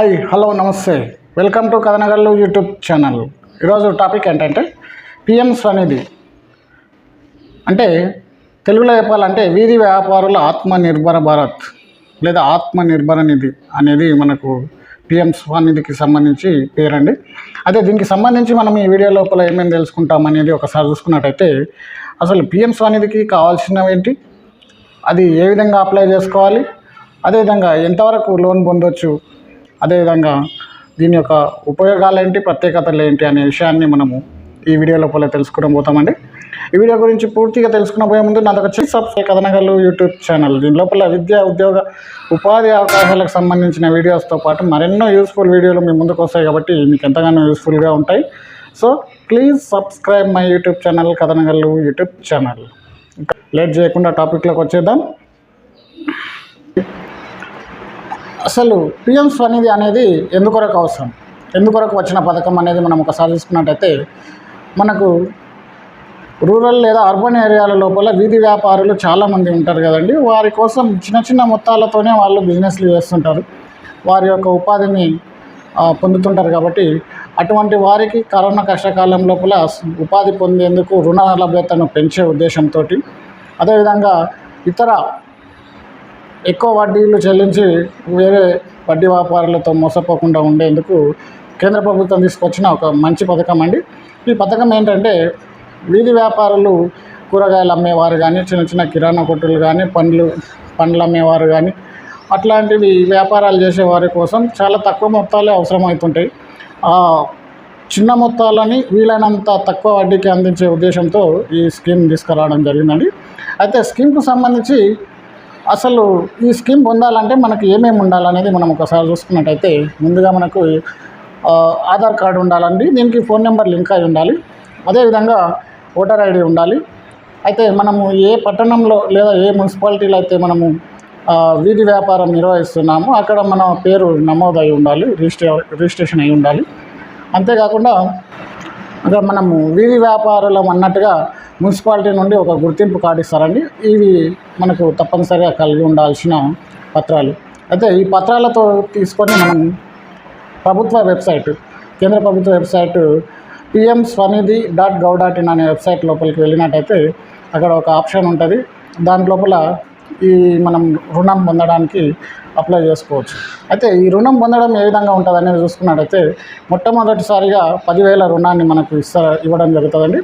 Hi hello నమస్తే. Welcome to కథనగర్లు YouTube channel. ఈరోజు టాపిక్ ఏంటంటే పిఎం స్వనిధి. అంటే తెలుగులో చెప్పాలంటే వీధి వ్యాపారుల ఆత్మనిర్భర భారత్ లేదా ఆత్మనిర్భర నిధి అనేది మనకు పిఎం స్వనిధికి సంబంధించి పేరండి. అదే దీనికి సంబంధించి మనం ఈ వీడియో లోపల ఏమేమి తెలుసుకుంటాం అనేది ఒకసారి చూసుకున్నట్టయితే అసలు పిఎం స్వనిధికి కావాల్సినవి ఏంటి? అది ఏ విధంగా అప్లై చేసుకోవాలి? అదేవిధంగా ఎంతవరకు లోన్ పొందొచ్చు? అదేవిధంగా దీని యొక్క ఉపయోగాలు ఏంటి ప్రత్యేకతలు ఏంటి అనే విషయాన్ని మనము ఈ వీడియో లోపల తెలుసుకోవడం పోతామండి. ఈ వీడియో గురించి పూర్తిగా తెలుసుకున్న పోయే ముందు నాదొక చిన్న సబ్స్క్రైబ్ కథనగలు యూట్యూబ్ ఛానల్. దీని లోపల విద్య ఉద్యోగ ఉపాధి అవకాశాలకు సంబంధించిన వీడియోస్తో పాటు మరెన్నో యూస్ఫుల్ వీడియోలు మీ ముందుకు వస్తాయి కాబట్టి మీకు ఎంతగానో యూస్ఫుల్గా ఉంటాయి. So please subscribe my YouTube channel కథనగలు YouTube channel. Late చేయకుండా టాపిక్లోకి వచ్చేద్దాం. అసలు పిఎం స్వనిధి అనేది ఎందుకొరకు అవసరం? ఎందుకొరకు వచ్చిన పథకం అనేది మనం ఒకసారి చూసుకున్నట్టయితే మనకు రూరల్ లేదా అర్బన్ ఏరియాల లోపల వీధి వ్యాపారులు చాలామంది ఉంటారు కదండి. వారి కోసం చిన్న చిన్న మొత్తాలతోనే వాళ్ళు బిజినెస్లు చేస్తుంటారు. వారి యొక్క ఉపాధిని పొందుతుంటారు కాబట్టి అటువంటి వారికి కరోనా కష్టకాలం లోపల ఉపాధి పొందేందుకు రుణ లభ్యతను పెంచే ఉద్దేశంతో అదేవిధంగా ఇతర ఎక్కువ వడ్డీలు చెల్లించి వేరే వడ్డీ వ్యాపారులతో మోసపోకుండా ఉండేందుకు కేంద్ర ప్రభుత్వం తీసుకొచ్చిన ఒక మంచి పథకం అండి. ఈ పథకం ఏంటంటే వీధి వ్యాపారులు కూరగాయలు అమ్మేవారు కానీ చిన్న చిన్న కిరాణా కొట్టులు కానీ పండ్లు పండ్లు అమ్మేవారు కానీ అట్లాంటివి వ్యాపారాలు చేసేవారి కోసం చాలా తక్కువ మొత్తాలే అవసరమవుతుంటాయి. చిన్న మొత్తాలని వీలైనంత తక్కువ వడ్డీకి అందించే ఉద్దేశంతో ఈ స్కీమ్ తీసుకురావడం జరిగిందండి. అయితే స్కీమ్కు సంబంధించి అసలు ఈ స్కీమ్ పొందాలంటే మనకి ఏమేమి ఉండాలనేది మనం ఒకసారి చూసుకున్నట్టయితే ముందుగా మనకు ఆధార్ కార్డు ఉండాలండి దీనికి ఫోన్ నెంబర్ లింక్ అయి ఉండాలి అదేవిధంగా ఓటర్ ఐడి ఉండాలి. అయితే మనము ఏ పట్టణంలో లేదా ఏ మున్సిపాలిటీలో అయితే మనము వీధి వ్యాపారం నిర్వహిస్తున్నామో అక్కడ మన పేరు నమోదై ఉండాలి రిజిస్ట్రే రిజిస్ట్రేషన్ అయి ఉండాలి. అంతేకాకుండా అక్కడ మనము వీధి వ్యాపారులం అన్నట్టుగా మున్సిపాలిటీ నుండి ఒక గుర్తింపు కార్డు ఇస్తారండి. ఇవి మనకు తప్పనిసరిగా కలిగి ఉండాల్సిన పత్రాలు. అయితే ఈ పత్రాలతో తీసుకొని మనం ప్రభుత్వ వెబ్సైట్ కేంద్ర ప్రభుత్వ website PM Svanidhi dot gov dot in అనే వెబ్సైట్ లోపలికి వెళ్ళినట్టయితే అక్కడ ఒక ఆప్షన్ ఉంటుంది. దాని లోపల ఈ మనం రుణం పొందడానికి అప్లై చేసుకోవచ్చు. అయితే ఈ రుణం పొందడం ఏ విధంగా ఉంటుంది అనేది చూసుకున్నట్టయితే మొట్టమొదటిసారిగా పదివేల రుణాన్ని మనకు ఇస్తా ఇవ్వడం జరుగుతుందండి.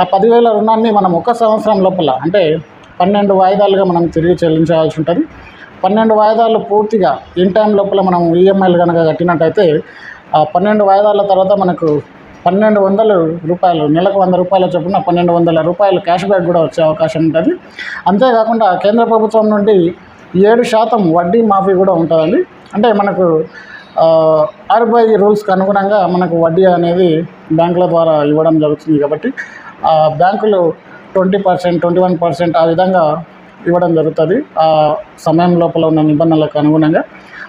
ఆ పదివేల రుణాన్ని మనం ఒక సంవత్సరం లోపల అంటే పన్నెండు వాయిదాలుగా మనం తిరిగి చెల్లించాల్సి ఉంటుంది. పన్నెండు వాయిదాలు పూర్తిగా ఇన్ టైం లోపల మనం ఈఎంఐలు కనుక కట్టినట్టయితే ఆ పన్నెండు వాయిదాల తర్వాత మనకు పన్నెండు వందలు రూపాయలు నెలకు వంద రూపాయల చొప్పున పన్నెండు వందల రూపాయలు క్యాష్ బ్యాక్ కూడా వచ్చే అవకాశం ఉంటుంది. అంతేకాకుండా కేంద్ర ప్రభుత్వం నుండి ఏడు శాతం వడ్డీ మాఫీ కూడా ఉంటుందండి. అంటే మనకు ఆర్బీఐ రూల్స్కి అనుగుణంగా మనకు వడ్డీ అనేది బ్యాంకుల ద్వారా ఇవ్వడం జరుగుతుంది కాబట్టి బ్యాంకులు twenty percent twenty one percent ఆ విధంగా ఇవ్వడం జరుగుతుంది. ఆ సమయం లోపల ఉన్న నిబంధనలకు అనుగుణంగా.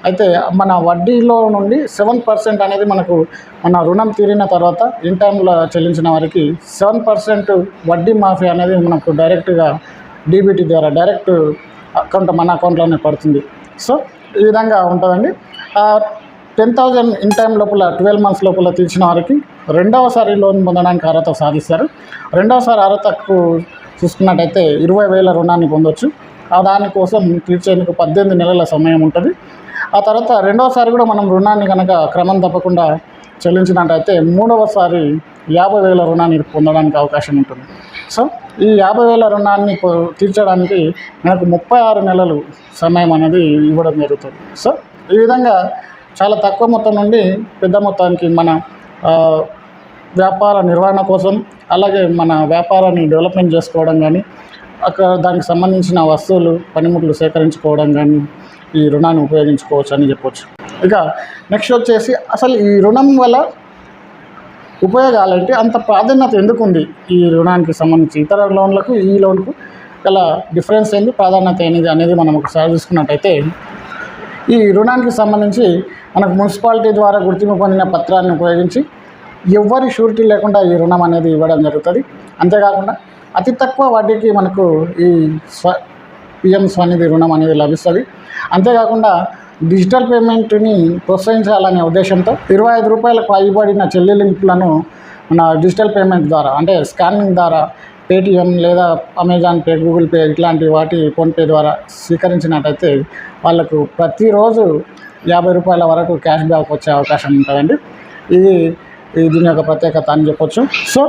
అయితే మన వడ్డీలో నుండి సెవెన్ పర్సెంట్ అనేది మనకు మన రుణం తీరిన తర్వాత ఇన్ టైంలో చెల్లించిన వారికి సెవెన్ పర్సెంట్ వడ్డీ మాఫీ అనేది మనకు డైరెక్ట్గా డీబీటీ ద్వారా డైరెక్ట్ అకౌంట్ మన అకౌంట్లోనే పడుతుంది. సో ఈ విధంగా ఉంటుందండి. టెన్ థౌజండ్ ఇన్ టైం లోపల ట్వెల్వ్ మంత్స్ లోపల తీర్చిన వారికి రెండవసారి లోన్ పొందడానికి అర్హత సాధిస్తారు. రెండవసారి అర్హతకు చూసుకున్నట్టయితే ఇరవై వేల రుణాన్ని పొందొచ్చు. ఆ దానికోసం తీర్చేందుకు పద్దెనిమిది నెలల సమయం ఉంటుంది. ఆ తర్వాత రెండవసారి కూడా మనం రుణాన్ని కనుక క్రమం తప్పకుండా చెల్లించినట్టయితే మూడవసారి యాభై వేల రుణాన్ని పొందడానికి అవకాశం ఉంటుంది. సో ఈ యాభై వేల రుణాన్ని తీర్చడానికి మనకు ముప్పై ఆరు నెలలు సమయం అనేది ఇవ్వడం జరుగుతుంది. సో ఈ విధంగా చాలా తక్కువ మొత్తం నుండి పెద్ద మొత్తానికి మన వ్యాపార నిర్వహణ కోసం అలాగే మన వ్యాపారాన్ని డెవలప్మెంట్ చేసుకోవడం కానీ అక్కడ దానికి సంబంధించిన వస్తువులు పనిముట్లు సేకరించుకోవడం కానీ ఈ రుణాన్ని ఉపయోగించుకోవచ్చు అని చెప్పొచ్చు. ఇక నెక్స్ట్ వచ్చేసి అసలు ఈ రుణం వల్ల ఉపయోగాలంటే అంత ప్రాధాన్యత ఎందుకు ఉంది? ఈ రుణానికి సంబంధించి ఇతర లోన్లకు ఈ లోన్కు గల డిఫరెన్స్ ఏంది ప్రాధాన్యత ఏంది అనేది మనం ఒకసారి చూసుకున్నట్టయితే ఈ రుణానికి సంబంధించి మనకు మున్సిపాలిటీ ద్వారా గుర్తింపు పొందిన పత్రాన్ని ఉపయోగించి ఎవ్వరి షూరిటీ లేకుండా ఈ రుణం అనేది ఇవ్వడం జరుగుతుంది. అంతేకాకుండా అతి తక్కువ వడ్డీకి మనకు ఈ స్వ పిఎం స్వనిధి రుణం అనేది లభిస్తుంది. అంతేకాకుండా డిజిటల్ పేమెంట్ని ప్రోత్సహించాలనే ఉద్దేశంతో ఇరవై ఐదు రూపాయలకు పైబడిన చెల్లింపులను మన డిజిటల్ పేమెంట్ ద్వారా అంటే స్కానింగ్ ద్వారా పేటిఎం లేదా అమెజాన్ పే గూగుల్ పే ఇట్లాంటి వాటి ఫోన్పే ద్వారా స్వీకరించినట్టయితే వాళ్ళకు ప్రతిరోజు యాభై రూపాయల వరకు క్యాష్ బ్యాక్ వచ్చే అవకాశం ఉంటుందండి. ఇది దీని యొక్క ప్రత్యేకత అని చెప్పొచ్చు. సో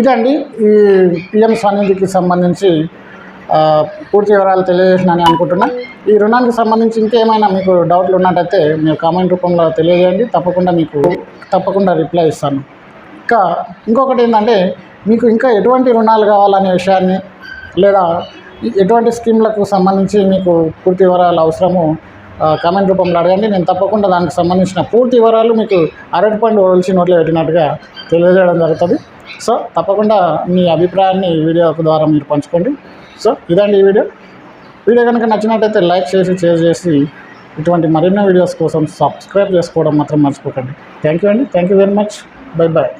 ఇదండి ఈ పిఎం స్వనిధికి సంబంధించి పూర్తి వివరాలు తెలియజేసినని అనుకుంటున్నా. ఈ రుణానికి సంబంధించి ఇంకేమైనా మీకు డౌట్లు ఉన్నట్టయితే మీరు కామెంట్ రూపంలో తెలియజేయండి. తప్పకుండా మీకు తప్పకుండా రిప్లై ఇస్తాను. ఇంకా ఇంకొకటి ఏంటంటే మీకు ఇంకా ఎటువంటి రుణాలు కావాలనే విషయాన్ని లేదా ఎటువంటి స్కీమ్లకు సంబంధించి మీకు పూర్తి వివరాలు అవసరము కామెంట్ రూపంలో అడగండి. నేను తప్పకుండా దానికి సంబంధించిన పూర్తి వివరాలు మీకు అరటి పండు ఒలిచి నోట్లో పెట్టినట్టుగా తెలియజేయడం జరుగుతుంది. సో తప్పకుండా మీ అభిప్రాయాన్ని ఈ వీడియో ద్వారా మీరు పంచుకోండి. సో ఇదండి ఈ వీడియో. వీడియో కనుక నచ్చినట్టయితే లైక్ చేసి షేర్ చేసి ఇటువంటి మరిన్నో వీడియోస్ కోసం సబ్స్క్రైబ్ చేసుకోవడం మాత్రం మర్చిపోకండి. థ్యాంక్ యూ అండి. Thank you very much. Bye bye